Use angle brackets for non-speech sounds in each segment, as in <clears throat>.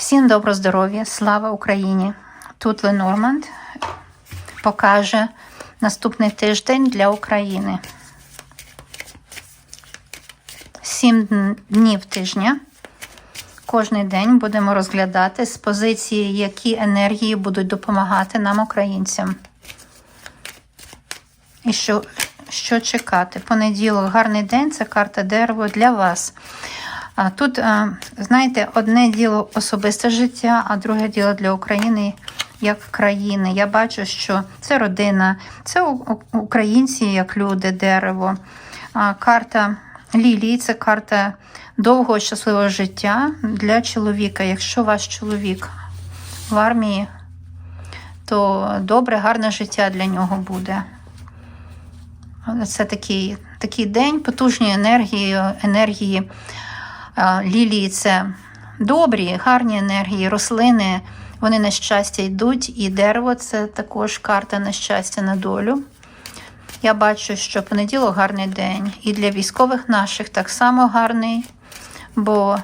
Всім добро здоров'я, слава Україні! Тут Ленорманд покаже наступний тиждень для України. Сім днів тижня. Кожний день будемо розглядати з позиції, які енергії будуть допомагати нам, українцям. І що, що чекати? Понеділок, гарний день це карта дерево для вас. Тут, знаєте, одне діло особисте життя, а друге діло для України як країни. Я бачу, що це родина, це українці як люди, дерево. Карта Лілії це карта довгого щасливого життя для чоловіка. Якщо ваш чоловік в армії, то добре, гарне життя для нього буде. Це такий, такий день потужні енергії, енергії. Лілії це добрі, гарні енергії, рослини, вони на щастя йдуть, і дерево це також карта на щастя, на долю. Я бачу, що понеділок гарний день. І для військових наших так само гарний, бо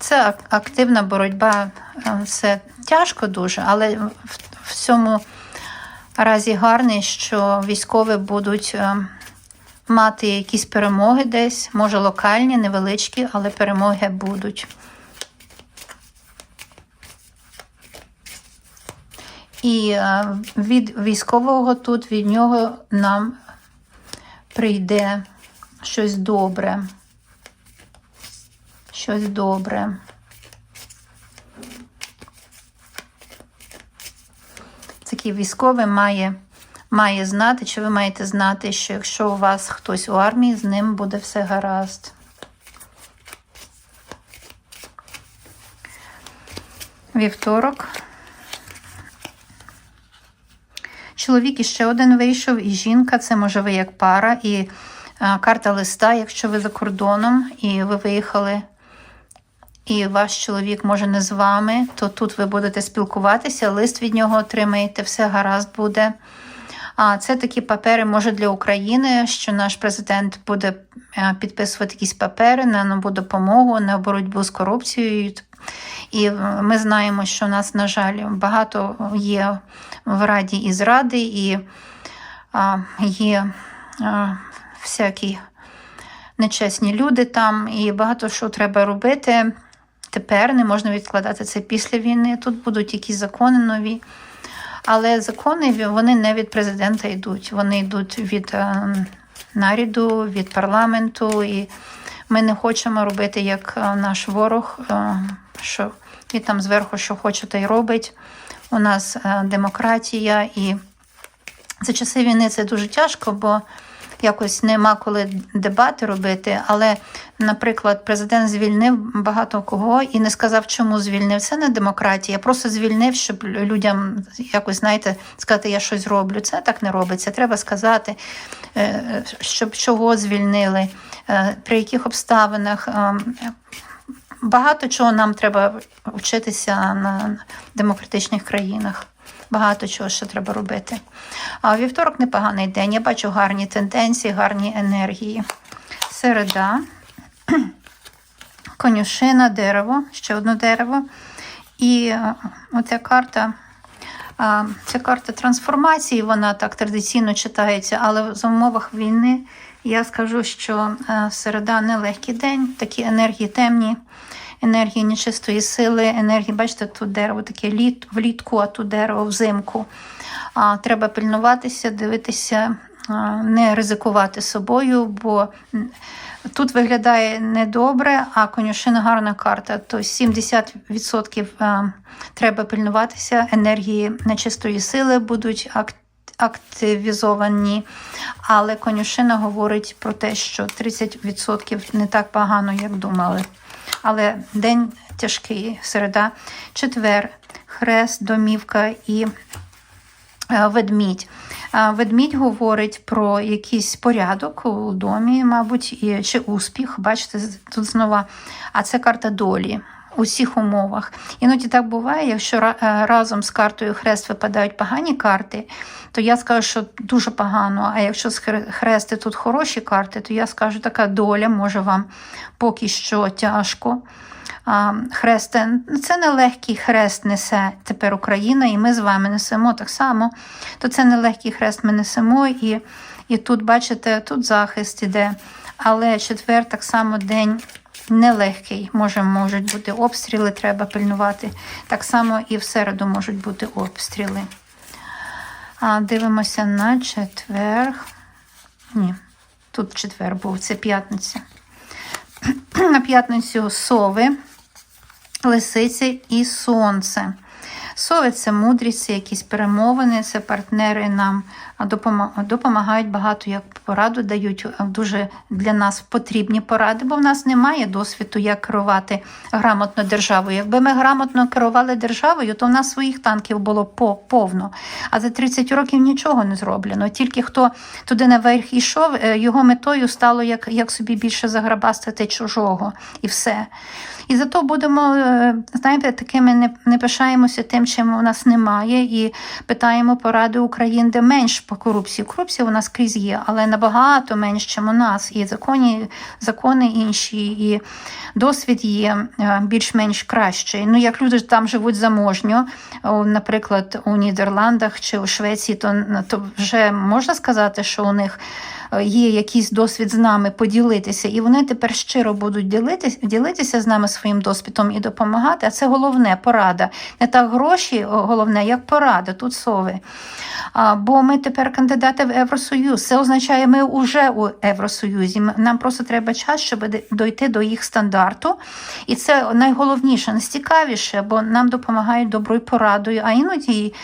це активна боротьба. Це тяжко дуже, але в, цьому разі гарний, що військові будуть мати якісь перемоги десь, може локальні, невеличкі, але перемоги будуть. І е, від військового тут від нього нам прийде щось добре. Щось добре. Такий військовий має, має знати, чи ви маєте знати, що якщо у вас хтось у армії, з ним буде все гаразд. Вівторок. Чоловік іще один вийшов, і жінка це може ви як пара, і а, карта листа, якщо ви за кордоном і ви виїхали, і ваш чоловік може не з вами, то тут ви будете спілкуватися, лист від нього отримаєте, все гаразд буде. А це такі папери, може, для України, що наш президент буде е, підписувати якісь папери на нову допомогу, на боротьбу з корупцією. І е, ми знаємо, що у нас, на жаль, багато є в Раді і зради, і є а, всякі нечесні люди там, і багато що треба робити. Тепер не можна відкладати це після війни. Тут будуть якісь закони нові. Але закони вони не від президента йдуть. Вони йдуть від е, наряду, від парламенту. І ми не хочемо робити як е, наш ворог, е, що і там зверху що хоче, та й робить. У нас демократія, і за часи війни це дуже тяжко, бо якось нема коли дебати робити. Але, наприклад, президент звільнив багато кого і не сказав, чому звільнив. Це не демократія. Просто звільнив, щоб людям якось, знаєте, сказати, я щось роблю. Це так не робиться. Треба сказати, е, щоб чого звільнили, е, при яких обставинах. е, Багато чого нам треба вчитися на демократичних країнах. Багато чого ще треба робити. А вівторок непоганий день. Я бачу гарні тенденції, гарні енергії. Середа, <clears throat> конюшина, дерево, ще одне дерево. І е, оця карта. Ця карта трансформації, вона так традиційно читається, але за умовах війни я скажу, що е, середа нелегкий день, такі енергії темні, енергії нечистої сили, енергії, бачите, тут дерево таке літ, влітку, а тут дерево взимку. А, Треба пильнуватися, дивитися, не ризикувати собою, бо тут виглядає недобре, а конюшина гарна карта. То 70% а, треба пильнуватися, енергії нечистої сили будуть ак- активізовані. Але конюшина говорить про те, що 30% не так погано, як думали. Але день тяжкий, середа, четвер, хрест, домівка і е, ведмідь. Е, Ведмідь говорить про якийсь порядок у домі, мабуть, чи успіх. Бачите, тут знову. А це карта долі у всіх умовах. Іноді так буває, якщо е, разом з картою хрест випадають погані карти, то я скажу, що дуже погано. А якщо з хрести тут хороші карти, то я скажу, така доля може вам поки що тяжко. а, хрести. Це нелегкий хрест несе тепер Україна, і ми з вами несемо так само. То це нелегкий хрест ми несемо, і, і тут, бачите, тут захист іде. Але четвер так само день нелегкий. Може, можуть бути обстріли, треба пильнувати. Так само і в середу можуть бути обстріли. А, дивимося на четвер. Ні, тут четвер був, це п'ятниця. <clears throat> На п'ятницю сови, лисиці і сонце. Сови це мудрість, це якісь перемовини, це партнери нам допомагають багато як пораду, дають дуже для нас потрібні поради, бо в нас немає досвіду, як керувати грамотно державою. Якби ми грамотно керували державою, то в нас своїх танків було по- повно. А за 30 років нічого не зроблено. Тільки хто туди наверх йшов, е, його метою стало як, як собі більше заграбастити чужого і все. І зато будемо, е, знаєте, такими не, не пишаємося тим, чим у нас немає, і питаємо поради України, де менш по корупції. Корупція у нас крізь є, але набагато менш, ніж у нас. І закони, закони інші, і досвід є е, більш-менш кращий. Ну, як люди там живуть заможньо, наприклад, у Нідерландах чи у Швеції, то, то вже можна сказати, що у них е, є якийсь досвід з нами поділитися, і вони тепер щиро будуть ділитися, ділитися з нами своїм досвідом і допомагати. А це головне порада. Не так гроші, о, головне, як порада. Тут сови. А, бо ми тепер кандидати в Євросоюз. Це означає, ми вже у Євросоюзі. Нам просто треба час, щоб дойти до їх стандарту. І це найголовніше, найцікавіше, бо нам допомагають доброю порадою, а іноді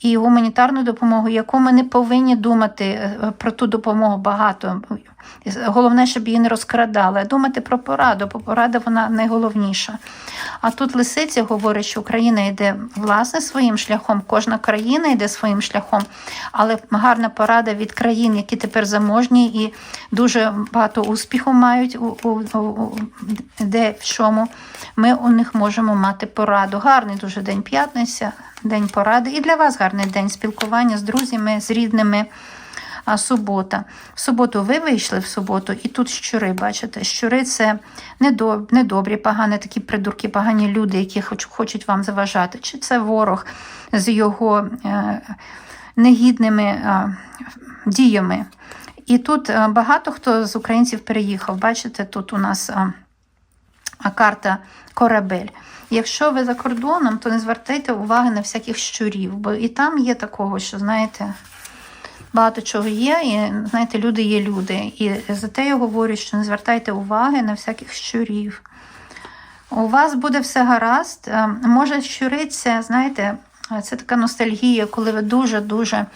і гуманітарну допомогу, яку ми не повинні думати е, про ту допомогу багато. Головне, щоб її не розкрадали, а думати про пораду, бо порада вона найголовніша. А тут лисиця говорить, що Україна йде власне своїм шляхом, кожна країна йде своїм шляхом, але гарна порада від країн, які тепер заможні і дуже багато успіху мають у, у, у, де в чому. Ми у них можемо мати пораду. Гарний дуже день п'ятниця, день поради. І для вас гарний день спілкування з друзями, з рідними. А субота. В суботу ви вийшли в суботу, і тут щури, бачите, щури це недобрі, погані, такі придурки, погані люди, які хоч, хочуть вам заважати. Чи це ворог з його е, негідними діями. І тут е, багато хто з українців переїхав. Бачите, тут у нас карта корабель. Якщо ви за кордоном, то не звертайте уваги на всяких щурів, бо і там є такого, що, знаєте, багато чого є, і знаєте, люди є люди. І за те я говорю, що не звертайте уваги на всяких щурів. У вас буде все гаразд. Е, Може, щури це, знаєте, це така ностальгія, коли ви дуже-дуже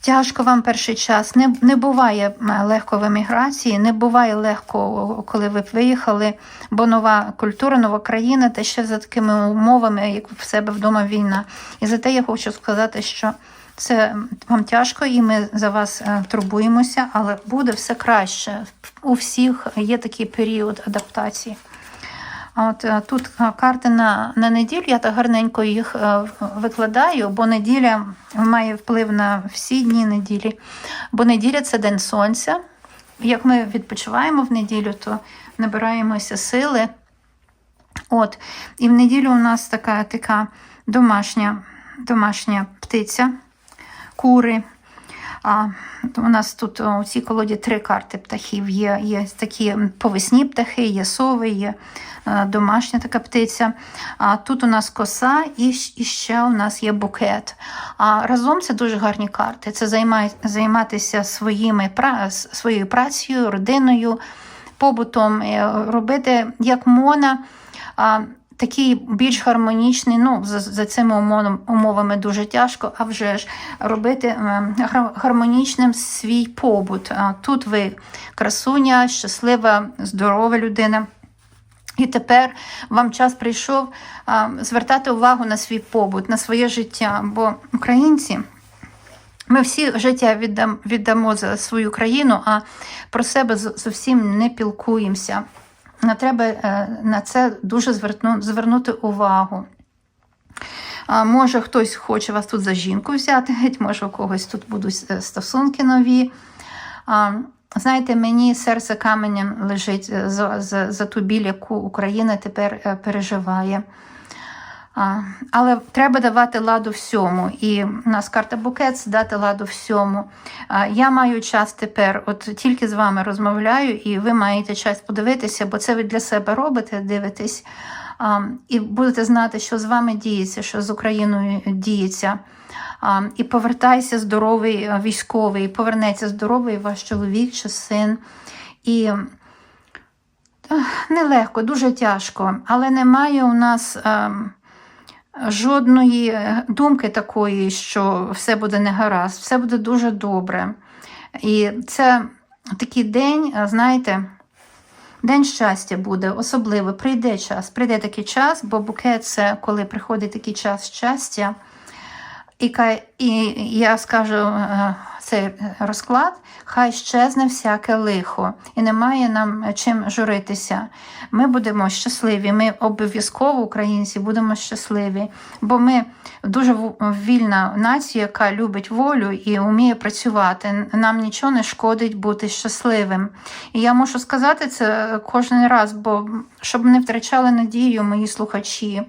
тяжко вам перший час. Не, не буває е, легко в еміграції, не буває легко, коли ви виїхали, бо нова культура, нова країна, та ще за такими умовами, як в себе вдома війна. І за те я хочу сказати, що це вам тяжко, і ми за вас е, турбуємося, але буде все краще. У всіх є такий період адаптації. От е, тут е, карти на, на неділю, я так гарненько їх викладаю, бо неділя має вплив на всі дні неділі. Бо неділя це день сонця. Як ми відпочиваємо в неділю, то набираємося сили. От, і в неділю у нас така, така домашня, домашня птиця, кури. А, у нас тут у цій колоді три карти птахів. Є, є такі повесні птахи, є сови, є е, домашня така птиця. А тут у нас коса і, і ще у нас є букет. А разом це дуже гарні карти. Це займай, займатися своїми, своєю працею, родиною, побутом, е, робити як мона. Такий більш гармонічний, ну за, за цими умовами, дуже тяжко, а вже ж робити е, гармонічним свій побут. Тут ви красуня, щаслива, здорова людина. І тепер вам час прийшов звертати увагу на свій побут, на своє життя. Бо українці, ми всі життя віддамо за свою країну, а про себе зовсім не пілкуємося. Треба е, на це дуже звернути увагу. А, може, хтось хоче вас тут за жінку взяти, геть, може, у когось тут будуть е, стосунки нові. А, знаєте, мені серце каменем лежить е, за, за, за ту біль, яку Україна тепер переживає. Але треба давати ладу всьому. І у нас карта букет дати ладу всьому. Я маю час тепер, от тільки з вами розмовляю, і ви маєте час подивитися, бо це ви для себе робите, дивитесь. І будете знати, що з вами діється, що з Україною діється. І повертайся здоровий військовий, і повернеться здоровий ваш чоловік чи син. І нелегко, дуже тяжко, але немає у нас. Жодної думки такої, що все буде негаразд, все буде дуже добре. І це такий день, знаєте, день щастя буде, особливо. Прийде час, прийде такий час, бо букет це коли приходить такий час щастя. І, і я скажу е, цей розклад, хай щезне всяке лихо, і немає нам чим журитися. Ми будемо щасливі, ми обов'язково українці будемо щасливі, бо ми дуже вільна нація, яка любить волю і вміє працювати. Нам нічого не шкодить бути щасливим. І я можу сказати це кожен раз, бо щоб не втрачали надію мої слухачі.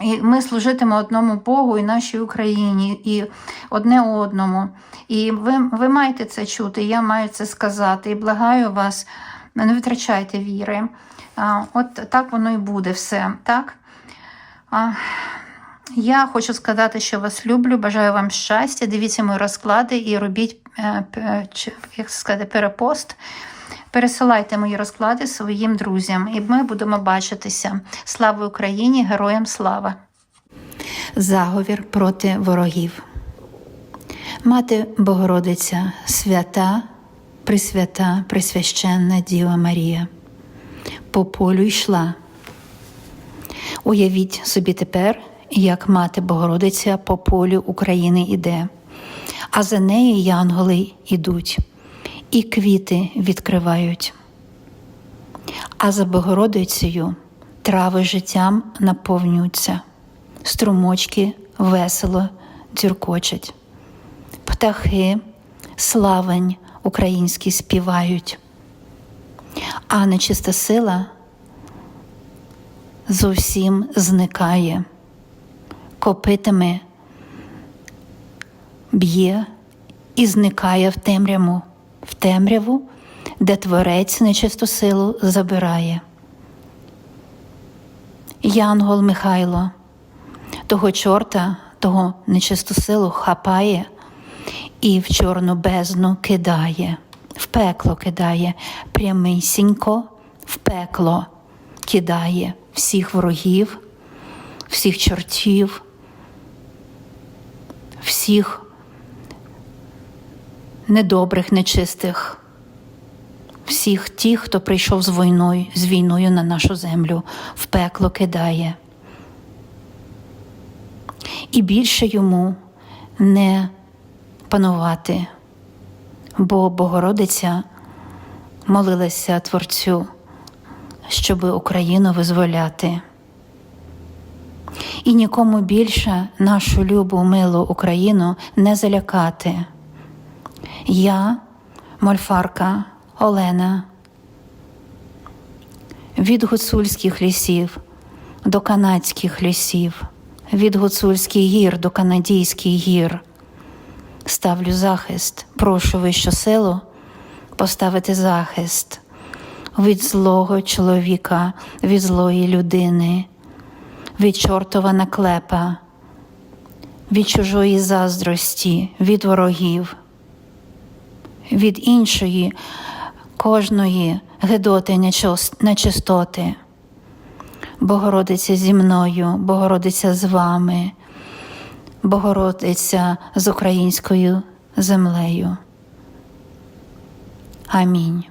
І ми служитимо одному Богу і нашій Україні, і одне одному. І ви, ви маєте це чути, я маю це сказати. І благаю вас, не витрачайте віри. А, От так воно і буде все. так? А, я хочу сказати, що вас люблю, бажаю вам щастя. Дивіться мої розклади і робіть е, як сказати, перепост. Пересилайте мої розклади своїм друзям, і ми будемо бачитися. Слава Україні! Героям слава! Заговір проти ворогів. Мати Богородиця, свята, присвята, присвященна Діва Марія. По полю йшла. Уявіть собі тепер, як мати Богородиця по полю України іде, а за нею янголи йдуть, і квіти відкривають. А за Богородицею трави життям наповнюються, струмочки весело дзюркочуть, птахи, славень українські співають, а нечиста сила зовсім зникає, копитами б'є і зникає в темряву, в темряву, де творець нечисту силу забирає. Янгол Михайло, того чорта, того нечисту силу хапає і в чорну бездну кидає, в пекло кидає, прямисінько в пекло кидає всіх ворогів, всіх чортів, всіх недобрих, нечистих, всіх тих, хто прийшов з війною, з війною на нашу землю, в пекло кидає. І більше йому не панувати, бо Богородиця молилася Творцю, щоб Україну визволяти. І нікому більше нашу любу милу Україну не залякати. Я, мольфарка Олена, від гуцульських лісів до канадських лісів, від гуцульських гір до канадійських гір. Ставлю захист, прошу вищу силу поставити захист. Від злого чоловіка, від злої людини, від чортова наклепа, від чужої заздрості, від ворогів, від іншої кожної гидоти нечистоти. Богородиця зі мною, Богородиця з вами, Богородиця з українською землею. Амінь.